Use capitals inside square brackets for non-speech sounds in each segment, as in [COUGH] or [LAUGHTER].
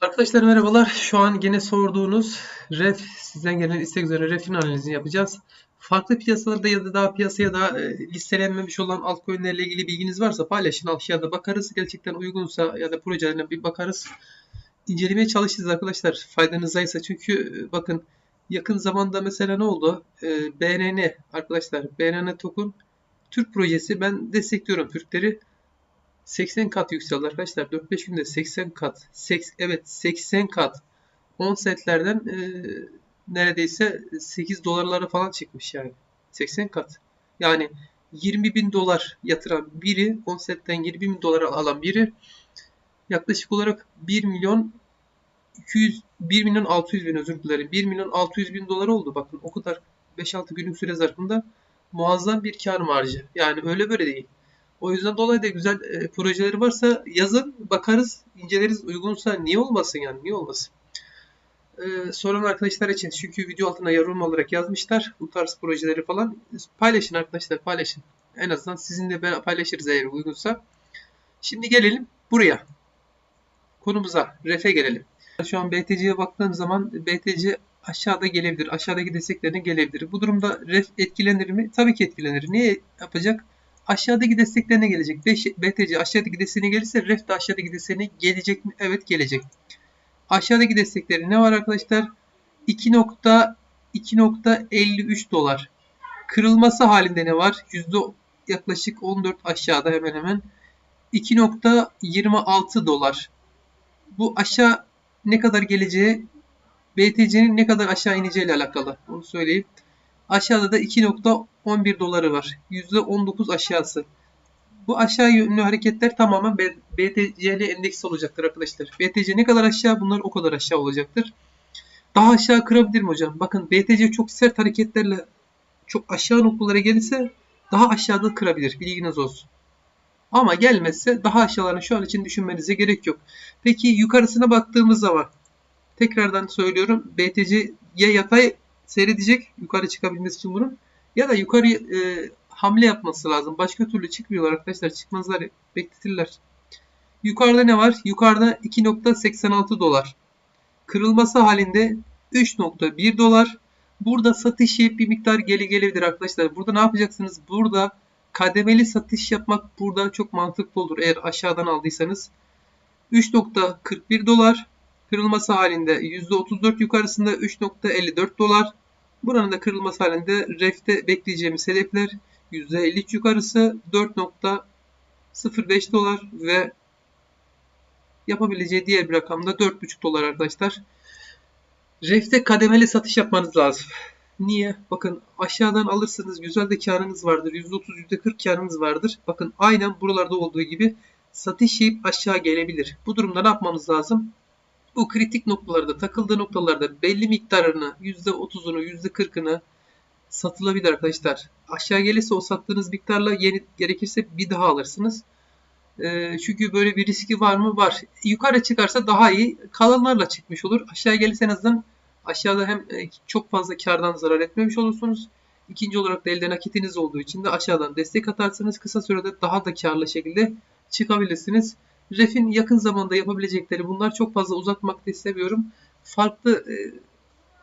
Arkadaşlar merhabalar. Şu an gene sorduğunuz ref, sizden gelen istek üzerine refin analizini yapacağız. Farklı piyasalarda ya da daha piyasaya da e, listelenmemiş olan altcoin'lerle ilgili bilginiz varsa paylaşın. Aşağıda bakarız. Gerçekten uygunsa ya da projelerine bir bakarız. İncelemeye çalışırız arkadaşlar. Faydanızaysa. Çünkü e, bakın yakın zamanda mesela ne oldu? E, BNN arkadaşlar. BNN Token Türk projesi. Ben destekliyorum Türkleri. 80 kat yükseldi arkadaşlar. 4-5 günde 80 kat. Seks, evet 80 kat. 10 setlerden e, neredeyse 8 dolarlara falan çıkmış yani. 80 kat. Yani 20 bin dolar yatıran biri 10 setten 20 bin dolar alan biri yaklaşık olarak 1 milyon 200 1 milyon 600 bin özür dilerim. 1 milyon 600 bin dolar oldu. Bakın o kadar 5-6 günlük süre zarfında muazzam bir kar marjı. Yani öyle böyle değil. O yüzden dolayı da güzel e, projeleri varsa yazın bakarız inceleriz uygunsa niye olmasın yani niye olmasın. E, soran arkadaşlar için çünkü video altına yorum olarak yazmışlar bu tarz projeleri falan paylaşın arkadaşlar paylaşın. En azından sizinle ben paylaşırız eğer uygunsa. Şimdi gelelim buraya. Konumuza refe gelelim. Şu an BTC'ye baktığım zaman BTC aşağıda gelebilir. Aşağıdaki desteklerine gelebilir. Bu durumda ref etkilenir mi? Tabii ki etkilenir. Niye yapacak? Aşağıdaki desteklerine gelecek. BTC aşağıdaki desteğine gelirse REF de aşağıdaki desteğine gelecek mi? Evet gelecek. Aşağıdaki destekleri ne var arkadaşlar? 2.2.53 dolar. Kırılması halinde ne var? Yüzde yaklaşık 14 aşağıda hemen hemen. 2.26 dolar. Bu aşağı ne kadar geleceği BTC'nin ne kadar aşağı ineceği ile alakalı. Onu söyleyeyim. Aşağıda da 2.11 doları var. %19 aşağısı. Bu aşağı yönlü hareketler tamamen BTC'li endeks olacaktır arkadaşlar. BTC ne kadar aşağı bunlar o kadar aşağı olacaktır. Daha aşağı kırabilir mi hocam? Bakın BTC çok sert hareketlerle çok aşağı noktalara gelirse daha aşağıda kırabilir. Bilginiz olsun. Ama gelmezse daha aşağılarını şu an için düşünmenize gerek yok. Peki yukarısına baktığımız zaman tekrardan söylüyorum BTC ya yatay seyredecek yukarı çıkabilmesi için bunun. Ya da yukarı e, hamle yapması lazım. Başka türlü çıkmıyorlar arkadaşlar. Çıkmazlar bekletirler. Yukarıda ne var? Yukarıda 2.86 dolar. Kırılması halinde 3.1 dolar. Burada satış bir miktar geri gelebilir arkadaşlar. Burada ne yapacaksınız? Burada kademeli satış yapmak burada çok mantıklı olur. Eğer aşağıdan aldıysanız. 3.41 dolar. Kırılması halinde %34 yukarısında 3.54 dolar. Buranın da kırılması halinde refte bekleyeceğimiz hedefler %53 yukarısı 4.05 dolar ve yapabileceği diğer bir rakam da 4.5 dolar arkadaşlar. Refte kademeli satış yapmanız lazım. Niye? Bakın aşağıdan alırsınız güzel de karınız vardır. %30 %40 karınız vardır. Bakın aynen buralarda olduğu gibi satış yiyip aşağı gelebilir. Bu durumda ne yapmamız lazım? Bu kritik noktalarda takıldığı noktalarda belli miktarını %30'unu %40'ını satılabilir arkadaşlar. Aşağı gelirse o sattığınız miktarla yeni gerekirse bir daha alırsınız. E, çünkü böyle bir riski var mı? Var. Yukarı çıkarsa daha iyi. Kalanlarla çıkmış olur. Aşağı gelirse en azından aşağıda hem e, çok fazla kardan zarar etmemiş olursunuz. İkinci olarak da elde nakitiniz olduğu için de aşağıdan destek atarsınız. Kısa sürede daha da karlı şekilde çıkabilirsiniz. Ref'in yakın zamanda yapabilecekleri bunlar çok fazla uzatmak da istemiyorum. Farklı e,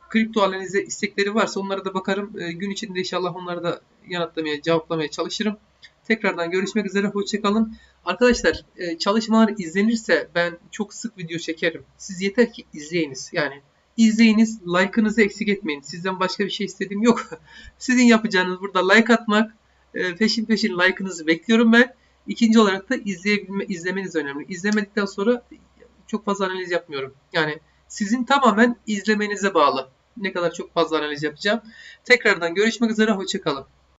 kripto analize istekleri varsa onlara da bakarım. E, gün içinde inşallah onları da yanıtlamaya, cevaplamaya çalışırım. Tekrardan görüşmek üzere. Hoşçakalın. Arkadaşlar e, çalışmalar izlenirse ben çok sık video çekerim. Siz yeter ki izleyiniz. Yani izleyiniz, like'ınızı eksik etmeyin. Sizden başka bir şey istediğim yok. [LAUGHS] Sizin yapacağınız burada like atmak, e, peşin peşin like'ınızı bekliyorum ben. İkinci olarak da izleyebilme, izlemeniz önemli. İzlemedikten sonra çok fazla analiz yapmıyorum. Yani sizin tamamen izlemenize bağlı. Ne kadar çok fazla analiz yapacağım. Tekrardan görüşmek üzere. Hoşçakalın.